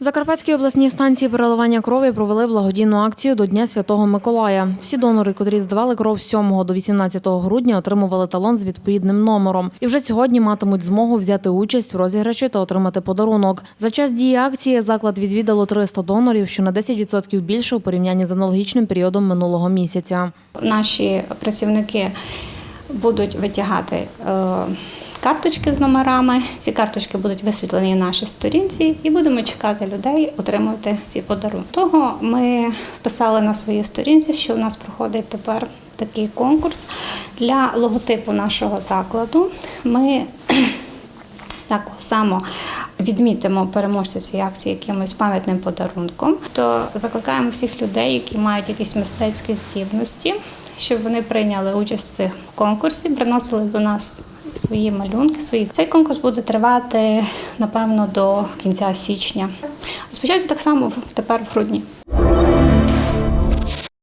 В Закарпатській обласній станції переливання крові провели благодійну акцію до Дня Святого Миколая. Всі донори, котрі здавали кров з 7 до 18 грудня, отримували талон з відповідним номером. І вже сьогодні матимуть змогу взяти участь в розіграші та отримати подарунок. За час дії акції заклад відвідало 300 донорів, що на 10% більше у порівнянні з аналогічним періодом минулого місяця. Наші працівники будуть витягати е, карточки з номерами. Ці карточки будуть висвітлені на нашій сторінці, і будемо чекати людей отримувати ці подарунки. Того ми писали на своїй сторінці, що у нас проходить тепер такий конкурс для логотипу нашого закладу. Ми так само відмітимо переможця цієї акції якимось пам'ятним подарунком. То закликаємо всіх людей, які мають якісь мистецькі здібності, щоб вони прийняли участь в цих конкурсі, приносили до нас свої малюнки. Свої цей конкурс буде тривати напевно до кінця січня. Розпочався так само тепер в грудні.